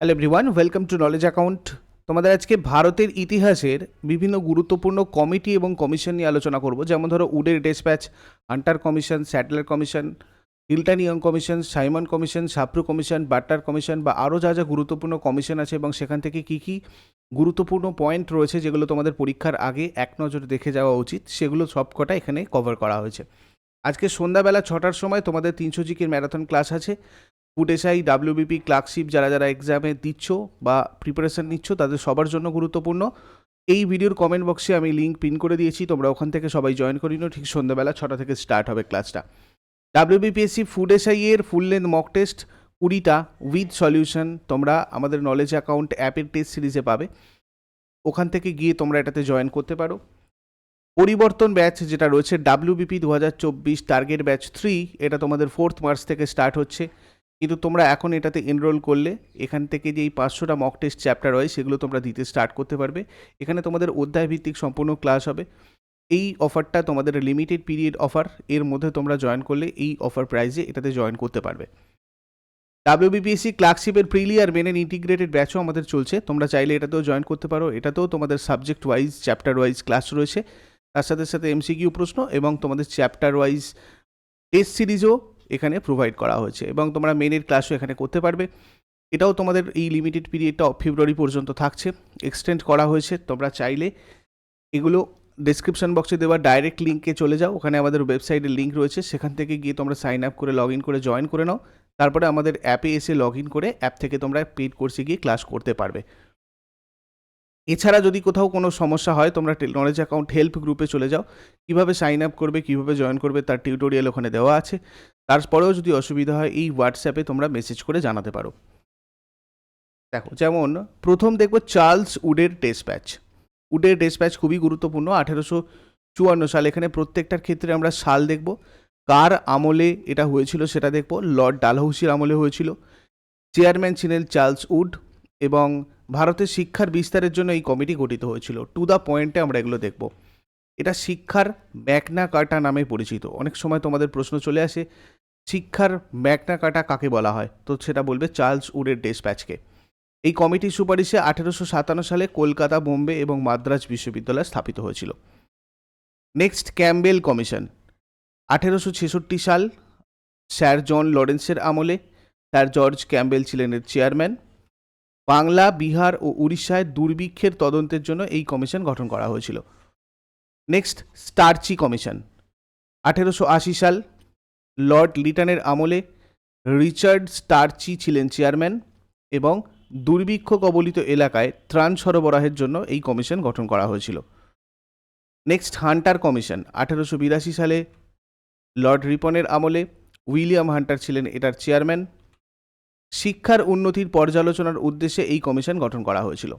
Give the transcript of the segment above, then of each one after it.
Hello everyone welcome to knowledge account তোমাদের আজকে ভারতের ইতিহাসের বিভিন্ন গুরুত্বপূর্ণ কমিটি এবং কমিশন নিয়ে আলোচনা করব। যেমন ধরো, উডের despatch, Hunter commission Sadler commission, Hilton Young commission, Simon commission, Sapru commission, Butler commission বা আরও যা যা গুরুত্বপূর্ণ কমিশন আছে এবং সেখান থেকে কী কী গুরুত্বপূর্ণ পয়েন্ট রয়েছে যেগুলো তোমাদের পরীক্ষার আগে এক নজরে দেখে যাওয়া উচিত, সেগুলো সবকটা এখানে কভার করা হয়েছে। আজকে সন্ধ্যাবেলা ছটার সময় তোমাদের তিনশো জিকের ম্যারাথন ক্লাস আছে। এসআই ডাব্লিউবিপি ক্লার্কশিপ যারা যারা এক্সামে দিচ্ছ বা প্রিপারেশন নিচ্ছ, তাদের সবার জন্য গুরুত্বপূর্ণ। এই ভিডিওর কমেন্ট বক্সে আমি লিঙ্ক পিন করে দিয়েছি, তোমরা ওখান থেকে সবাই জয়েন করে নিও, ঠিক সন্ধ্যাবেলা ছটা থেকে স্টার্ট হবে ক্লাসটা ডাব্লিউবিপিএসসি ফুড এসআই এর ফুল লেন্থ মক টেস্ট কুড়িটা উইথ সলিউশন তোমরা আমাদের নলেজ অ্যাকাউন্ট অ্যাপের টেস্ট সিরিজে পাবে। ওখান থেকে গিয়ে তোমরা এটাতে জয়েন করতে পারো। পরিবর্তন ব্যাচ যেটা রয়েছে ডাব্লিউবিপি দু হাজার চব্বিশ টার্গেট ব্যাচ থ্রি এটা তোমাদের ফোর্থ মার্চ থেকে স্টার্ট হচ্ছে। কিন্তু তোমরা এখন এটাতে এনরোল করলে, এখান থেকে যে এই পাঁচশোটা মক টেস্ট চ্যাপ্টার হয়, সেগুলো তোমরা দিতে স্টার্ট করতে পারবে। এখানে তোমাদের অধ্যায় ভিত্তিক সম্পূর্ণ ক্লাস হবে। এই অফারটা তোমাদের লিমিটেড পিরিয়ড অফার এর মধ্যে তোমরা জয়েন করলে এই অফার প্রাইজে এটাতে জয়েন করতে পারবে। ডাব্লিউবিপিএসসি ক্লার্কশিপের প্রিলি আর মেনের ইন্টিগ্রেটেড ব্যাচও আমাদের চলছে। তোমরা চাইলে এটাতেও জয়েন করতে পারো। এটাতেও তোমাদের subject wise chapter wise class রয়েছে। তার সাথে সাথে এমসিকিউ প্রশ্ন এবং তোমাদের চ্যাপ্টার ওয়াইজ টেস্ট সিরিজও এখানে প্রোভাইড করা হয়েছে এবং তোমরা মেনের ক্লাসও এখানে করতে পারবে। এটাও তোমাদের এই লিমিটেড পিরিয়ডটা ফেব্রুয়ারি পর্যন্ত থাকছে। এক্সটেন্ড করা হয়েছে, তোমরা চাইলে এগুলো ডিসক্রিপশন বক্সে দেওয়া ডাইরেক্ট লিঙ্কে চলে যাও। ওখানে আমাদের ওয়েবসাইটের লিঙ্ক রয়েছে, সেখান থেকে গিয়ে তোমরা সাইন আপ করে লগ ইন করে জয়েন করে নাও। তারপরে আমাদের অ্যাপে এসে লগ ইন করে অ্যাপ থেকে তোমরা পেড কোর্সে গিয়ে ক্লাস করতে পারবে। এছাড়া যদি কোথাও কোনো সমস্যা হয়, তোমরা নলেজ অ্যাকাউন্ট হেল্প গ্রুপে চলে যাও। কীভাবে সাইন আপ করবে, কীভাবে জয়েন করবে, তার টিউটোরিয়াল ওখানে দেওয়া আছে। তারপরেও যদি অসুবিধা হয়, এই হোয়াটসঅ্যাপে তোমরা মেসেজ করে জানাতে পারো। দেখো, যেমন প্রথম দেখব চার্লস উডের টেস্ট ব্যাচ উডের টেস্ট ব্যাচ খুবই গুরুত্বপূর্ণ, আঠেরোশো চুয়ান্ন সাল। এখানে প্রত্যেকটার ক্ষেত্রে আমরা সাল দেখব। কার আমলে এটা হয়েছিল সেটা দেখব। লর্ড ডালহৌসির আমলে হয়েছিল। চেয়ারম্যান ছিলেন চার্লস উড এবং ভারতের শিক্ষার বিস্তারের জন্য এই কমিটি গঠিত হয়েছিল। টু দ্য পয়েন্টে আমরা এগুলো দেখব। এটা শিক্ষার ম্যাকনা কাটা নামে পরিচিত। অনেক সময় তোমাদের প্রশ্ন চলে আসে, শিক্ষার ম্যাকনা কাটা কাকে বলা হয়? তো সেটা বলবে চার্লস উডের ডেস প্যাচকে এই কমিটির সুপারিশে আঠেরোশো সাতান্ন সালে কলকাতা, বোম্বে এবং মাদ্রাজ বিশ্ববিদ্যালয় স্থাপিত হয়েছিল। নেক্সট ক্যাম্বেল কমিশন আঠেরোশো ছেষট্টি সাল, স্যার জন লরেন্সের আমলে স্যার জর্জ ক্যাম্বেল ছিলেন এর চেয়ারম্যান। বাংলা, বিহার ও উড়িষ্যায় দুর্ভিক্ষের তদন্তের জন্য এই কমিশন গঠন করা হয়েছিল। Next, Strachey commission. আঠেরোশো আশি সাল, লর্ড লিটনের আমলে রিচার্ড স্টার্চি ছিলেন চেয়ারম্যান এবং দুর্ভিক্ষ কবলিত এলাকায় ত্রাণ সরবরাহের জন্য এই কমিশন গঠন করা হয়েছিল। Next, Hunter commission. আঠেরোশো বিরাশি সালে লর্ড রিপনের আমলে উইলিয়াম হান্টার ছিলেন এটার চেয়ারম্যান। শিক্ষার উন্নতির পর্যালোচনার উদ্দেশ্যে এই কমিশন গঠন করা হয়েছিল।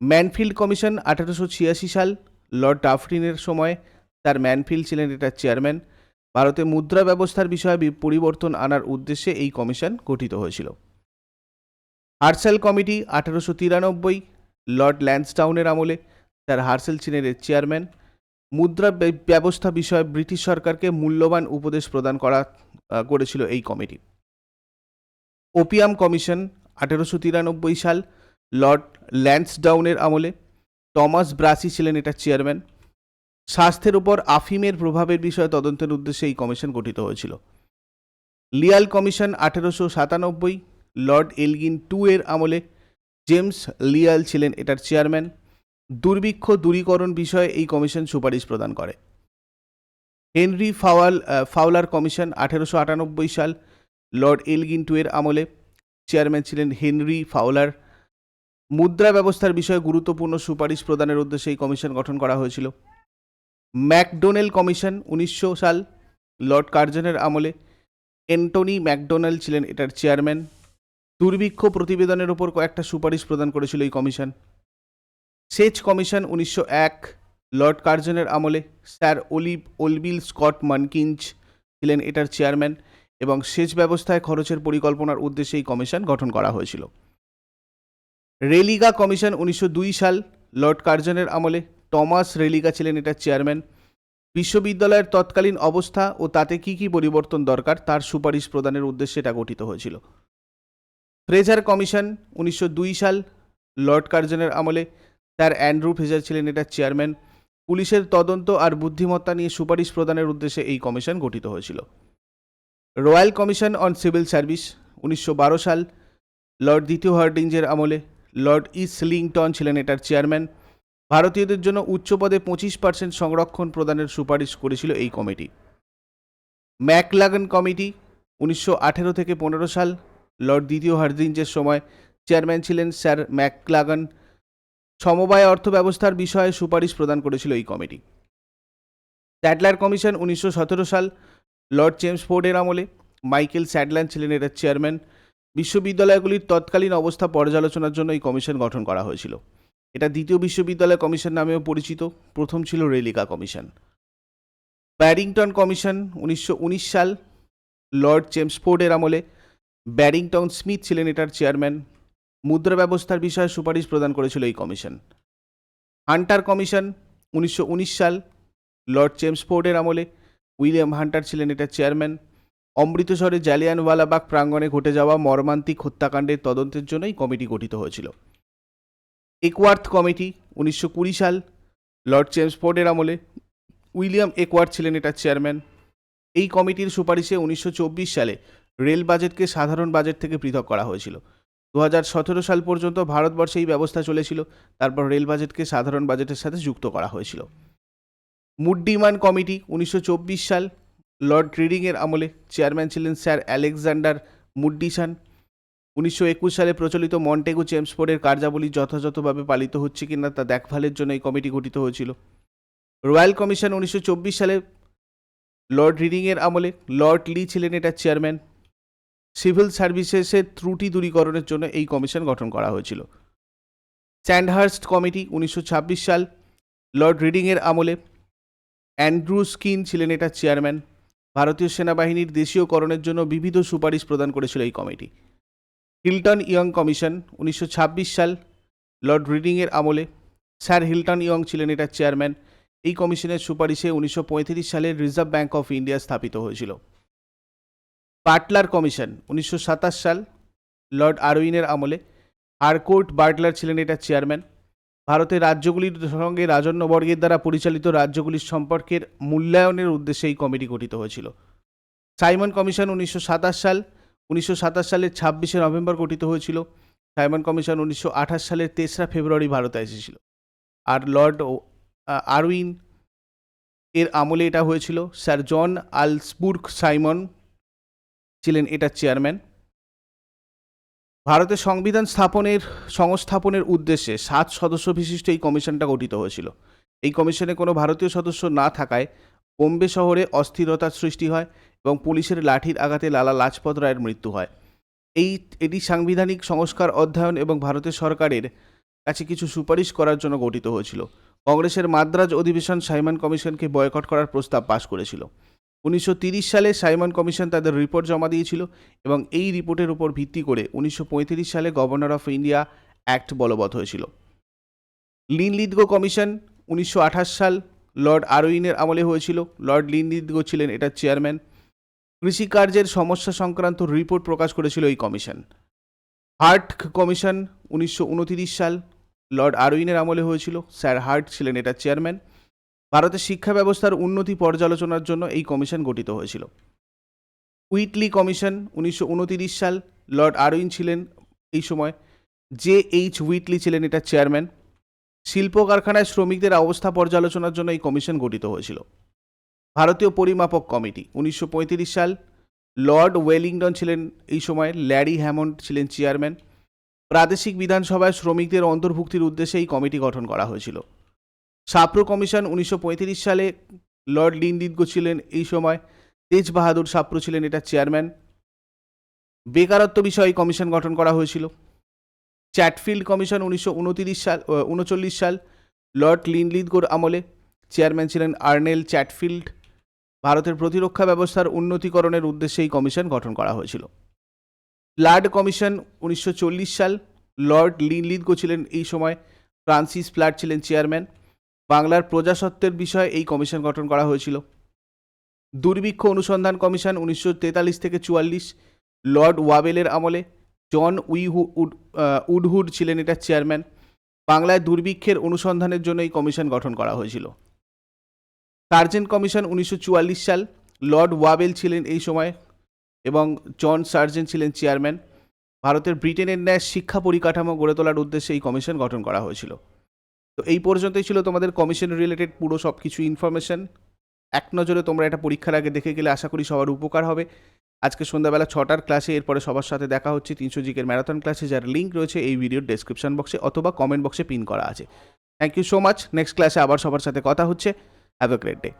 ম্যানফিল্ড কমিশন আঠারোশো ছিয়াশি সাল লর্ড ডাফরিনের সময় তার ম্যানফিল্ড ছিলেন এটার চেয়ারম্যান। ভারতে মুদ্রা ব্যবস্থার বিষয়ে পরিবর্তন আনার উদ্দেশ্যে এই কমিশন গঠিত হয়েছিল। হার্সেল কমিটি আঠারোশো তিরানব্বই লর্ড ল্যান্সটাউনের আমলে তার হার্সেল ছিলেন এর চেয়ারম্যান। মুদ্রা ব্যবস্থা বিষয়ে ব্রিটিশ সরকারকে মূল্যবান উপদেশ প্রদান করা করেছিল এই কমিটি। ওপিয়াম কমিশন আঠেরোশো তিরানব্বই সাল লর্ড ল্যান্সডাউনের আমলে টমাস ব্রাসি ছিলেন এটার চেয়ারম্যান। স্বাস্থ্যের উপর আফিমের প্রভাবের বিষয়ে তদন্তের উদ্দেশ্যে এই কমিশন গঠিত হয়েছিল। লিয়াল কমিশন আঠেরোশো সাতানব্বই, লর্ড এলগিন টু এর আমলে জেমস লিয়াল ছিলেন এটার চেয়ারম্যান। দুর্ভিক্ষ দূরীকরণ বিষয়ে এই কমিশন সুপারিশ প্রদান করে। হেনরি ফাওয়াল ফাওলার কমিশন আঠেরোশো আটানব্বই সাল লর্ড এলগিন টু এর আমলে চেয়ারম্যান ছিলেন হেনরি ফাওলার মুদ্রা ব্যবস্থার বিষয়ে গুরুত্বপূর্ণ সুপারিশ প্রদানের উদ্দেশ্যে এই কমিশন গঠন করা হয়েছিল। ম্যাকডোনেল কমিশন উনিশশো সাল লর্ড কার্জনের আমলে অ্যান্টনি ম্যাকডোনাল্ড ছিলেন এটার চেয়ারম্যান। দুর্ভিক্ষ প্রতিবেদনের ওপর কয়েকটা সুপারিশ প্রদান করেছিল এই কমিশন। সেচ কমিশন উনিশশো এক লর্ড কার্জনের আমলে স্যার অলিভ ওলবিল স্কট মানকিঞ্চ ছিলেন এটার চেয়ারম্যান। এবং সেচ ব্যবস্থায় খরচের পরিকল্পনার উদ্দেশ্যে এই কমিশন গঠন করা হয়েছিল। রেলিগা কমিশন উনিশশো দুই সাল লর্ড কার্জনের আমলে টমাস রেলিগা ছিলেন এটার চেয়ারম্যান। বিশ্ববিদ্যালয়ের তৎকালীন অবস্থা ও তাতে কি কি পরিবর্তন দরকার তার সুপারিশ প্রদানের উদ্দেশ্যে এটা গঠিত হয়েছিল। ফ্রেজার কমিশন উনিশশো দুই সাল লর্ড কার্জনের আমলে স্যার অ্যান্ড্রু ফ্রেজার ছিলেন এটার চেয়ারম্যান। পুলিশের তদন্ত আর বুদ্ধিমত্তা নিয়ে সুপারিশ প্রদানের উদ্দেশ্যে এই কমিশন গঠিত হয়েছিল। Royal commission on civil service, উনিশশো বারো সাল, লর্ড দ্বিতীয় হার্ডিঞ্জের আমলে লর্ড ইসলিংটন ছিলেন এটার চেয়ারম্যান। ভারতীয়দের জন্য উচ্চ পদে পঁচিশ পার্সেন্ট সংরক্ষণ প্রদানের সুপারিশ করেছিল এই কমিটি। ম্যাকলাগন কমিটি, উনিশশো আঠেরো থেকে পনেরো সাল, লর্ড দ্বিতীয় হার্ডিঞ্জের সময় চেয়ারম্যান ছিলেন স্যার ম্যাকলাগন। সমবায় অর্থ ব্যবস্থার বিষয়ে সুপারিশ প্রদান করেছিল এই কমিটি। স্যাডলার কমিশন, উনিশশো সতেরো সাল লর্ড জেমস ফোর্ডের আমলে মাইকেল স্যাডল্যান্ড ছিলেন এটার চেয়ারম্যান। বিশ্ববিদ্যালয়গুলির তৎকালীন অবস্থা পর্যালোচনার জন্য এই কমিশন গঠন করা হয়েছিল। এটা দ্বিতীয় বিশ্ববিদ্যালয় কমিশন নামেও পরিচিত, প্রথম ছিল রেলিকা কমিশন। ব্যারিংটন কমিশন উনিশশো উনিশ সাল লর্ড জেমস ফোর্ডের আমলে ব্যারিংটন স্মিথ ছিলেন এটার চেয়ারম্যান। মুদ্রা ব্যবস্থার বিষয়ে সুপারিশ প্রদান করেছিল এই কমিশন। হান্টার কমিশন উনিশশো উনিশ সাল লর্ড জেমস ফোর্ডের আমলে উইলিয়াম হান্টার ছিলেন এটার চেয়ারম্যান। অমৃতসরে জালিয়ানওয়ালাবাগ প্রাঙ্গণে ঘটে যাওয়া মর্মান্তিক হত্যাকাণ্ডের তদন্তের জন্য এই কমিটি গঠিত হয়েছিল। একওয়ার্থ কমিটি, উনিশশো কুড়ি সাল, লর্ড জেমস ফোর্ডের আমলে উইলিয়াম একওয়ার্থ ছিলেন এটার চেয়ারম্যান। এই কমিটির সুপারিশে উনিশশো চব্বিশ সালে রেল বাজেটকে সাধারণ বাজেট থেকে পৃথক করা হয়েছিল। দু সাল পর্যন্ত ভারতবর্ষে এই ব্যবস্থা চলেছিল, তারপর রেল বাজেটকে সাধারণ বাজেটের সাথে যুক্ত করা হয়েছিল। মুড্ডিমান কমিটি উনিশশো চব্বিশ সাল লর্ড রিডিংয়ের আমলে চেয়ারম্যান ছিলেন স্যার আলেকজান্ডার মুড্ডিসান। উনিশশো একুশ সালে প্রচলিত মন্টেগু চেমসফোর্ডের কার্যাবলী যথাযথভাবে পালিত হচ্ছে কিনা তা দেখভালের জন্য এই কমিটি গঠিত হয়েছিল। রয়্যাল কমিশন উনিশশো চব্বিশ সালে লর্ড রিডিংয়ের আমলে লর্ড লি ছিলেন এটা চেয়ারম্যান। সিভিল সার্ভিসেসের ত্রুটি দূরীকরণের জন্য এই কমিশন গঠন করা হয়েছিল। স্যান্ডহার্স্ট কমিটি উনিশশো ছাব্বিশ সাল লর্ড রিডিংয়ের আমলে অ্যান্ড্রু স্কিন ছিলেন এটার চেয়ারম্যান। ভারতীয় সেনাবাহিনীর দেশীয়করণের জন্য বিবিধ সুপারিশ প্রদান করেছিল এই কমিটি। হিল্টন ইয়ং কমিশন, উনিশশো ছাব্বিশ সাল, লর্ড রিডিংয়ের আমলে স্যার হিল্টন ইয়ং ছিলেন এটার চেয়ারম্যান। এই কমিশনের সুপারিশে উনিশশো পঁয়ত্রিশ সালে রিজার্ভ ব্যাঙ্ক অফ ইন্ডিয়া স্থাপিত হয়েছিল। বাটলার কমিশন, উনিশশো সাতাশ সাল, লর্ড আরউইনের আমলে। হারকোর্ট বাটলার ছিলেন এটার চেয়ারম্যান। ভারতের রাজ্যগুলির সঙ্গে রাজন্যবর্গের দ্বারা পরিচালিত রাজ্যগুলির সম্পর্কের মূল্যায়নের উদ্দেশ্যে এই কমিটি গঠিত হয়েছিল। সাইমন কমিশন উনিশশো সাতাশ সাল, উনিশশো সাতাশ সালের ছাব্বিশে নভেম্বর গঠিত হয়েছিল। সাইমন কমিশন উনিশশো আঠাশ সালের তেসরা ফেব্রুয়ারি ভারতে এসেছিল। আর লর্ড আরউইন এর আমলে এটা হয়েছিল। স্যার জন আলসবুর্গ সাইমন ছিলেন এটার চেয়ারম্যান। ভারতের সংবিধান স্থাপনের, সংস্থাপনের উদ্দেশ্যে সাত সদস্য বিশিষ্ট এই কমিশনটা গঠিত হয়েছিল। এই কমিশনে কোনো ভারতীয় সদস্য না থাকায় বোম্বে শহরে অস্থিরতার সৃষ্টি হয় এবং পুলিশের লাঠির আঘাতে লালা লাজপত রায়ের মৃত্যু হয়। এই, এটি সাংবিধানিক সংস্কার অধ্যয়ন এবং ভারতের সরকারের কাছে কিছু সুপারিশ করার জন্য গঠিত হয়েছিল। কংগ্রেসের মাদ্রাজ অধিবেশন সাইমন কমিশনকে বয়কট করার প্রস্তাব পাশ করেছিল। উনিশশো সালে সাইমন কমিশন তাদের রিপোর্ট জমা দিয়েছিল এবং এই রিপোর্টের উপর ভিত্তি করে উনিশশো পঁয়ত্রিশ সালে গভর্নর অফ ইন্ডিয়া অ্যাক্ট বলবৎ হয়েছিল। লিন লিনলিদগো কমিশন উনিশশো আঠাশ সাল লর্ড আরউইনের আমলে হয়েছিল। লর্ড লিন লিনলিদগো ছিলেন এটার চেয়ারম্যান কৃষিকার্যের সমস্যা সংক্রান্ত রিপোর্ট প্রকাশ করেছিল এই কমিশন। হার্ট কমিশন উনিশশো সাল লর্ড আরউইনের আমলে হয়েছিল। স্যার হার্ট ছিলেন এটার চেয়ারম্যান ভারতের শিক্ষা ব্যবস্থার উন্নতি পর্যালোচনার জন্য এই কমিশন গঠিত হয়েছিল। উইটলি কমিশন উনিশশো সাল লর্ড আরউইন ছিলেন এই সময়। জে এইচ উইটলি ছিলেন এটা চেয়ারম্যান। শিল্প কারখানায় শ্রমিকদের অবস্থা পর্যালোচনার জন্য এই কমিশন গঠিত হয়েছিল। ভারতীয় পরিমাপক কমিটি উনিশশো পঁয়ত্রিশ সাল লর্ড ওয়েলিংটন ছিলেন এই সময়, ল্যারি হ্যামন্ড ছিলেন চেয়ারম্যান। প্রাদেশিক বিধানসভায় শ্রমিকদের অন্তর্ভুক্তির উদ্দেশ্যে এই কমিটি গঠন করা হয়েছিল। সাপ্রো কমিশন উনিশশো পঁয়ত্রিশ সালে লর্ড লিন্দিদগো ছিলেন এই সময়। তেজ বাহাদুর সাপ্রো ছিলেন এটা চেয়ারম্যান। বেকারত্ব বিষয়ে কমিশন গঠন করা হয়েছিল। চ্যাটফিল্ড কমিশন উনিশশো সাল উনচল্লিশ সাল লর্ড লিনলিদগোর আমলে চেয়ারম্যান ছিলেন আর্নেল চ্যাটফিল্ড। ভারতের প্রতিরক্ষা ব্যবস্থার উন্নতিকরণের উদ্দেশ্যে এই কমিশন গঠন করা হয়েছিল। প্লাড কমিশন উনিশশো চল্লিশ সাল লর্ড লিনলিদগো ছিলেন এই সময়। ফ্রান্সিস প্লাড ছিলেন চেয়ারম্যান। বাংলার প্রজাসত্বের বিষয়ে এই কমিশন গঠন করা হয়েছিল। দুর্ভিক্ষ অনুসন্ধান কমিশন উনিশশো তেতাল্লিশ থেকে চুয়াল্লিশ, লর্ড ওয়াবেলের আমলে, জন উইহু উড উডহুড ছিলেন এটার চেয়ারম্যান। বাংলায় দুর্ভিক্ষের অনুসন্ধানের জন্য এই কমিশন গঠন করা হয়েছিল। সার্জেন্ট কমিশন উনিশশো চুয়াল্লিশ সাল, লর্ড ওয়াবেল ছিলেন এই সময় এবং জন সার্জেন্ট ছিলেন চেয়ারম্যান। ভারতের ব্রিটেনের ন্যায় শিক্ষা পরিকাঠামো গড়ে তোলার উদ্দেশ্যে এই কমিশন গঠন করা হয়েছিল। তো এই পর্যন্তই ছিল তোমাদের কমিশন রিলেটেড পুরো সব কিছু ইনফরমেশান এক নজরে তোমরা এটা পরীক্ষার আগে দেখে গেলে আশা করি সবার উপকার হবে। আজকে সন্ধ্যাবেলা ছটার ক্লাসে এরপরে সবার সাথে দেখা হচ্ছে তিনশো জিকের ম্যারাথন ক্লাসে যার লিঙ্ক রয়েছে এই ভিডিওর ডেসক্রিপশন বক্সে অথবা কমেন্ট বক্সে পিন করা আছে। Thank you so much next ক্লাসে আবার সবার সাথে কথা হচ্ছে। Have a great day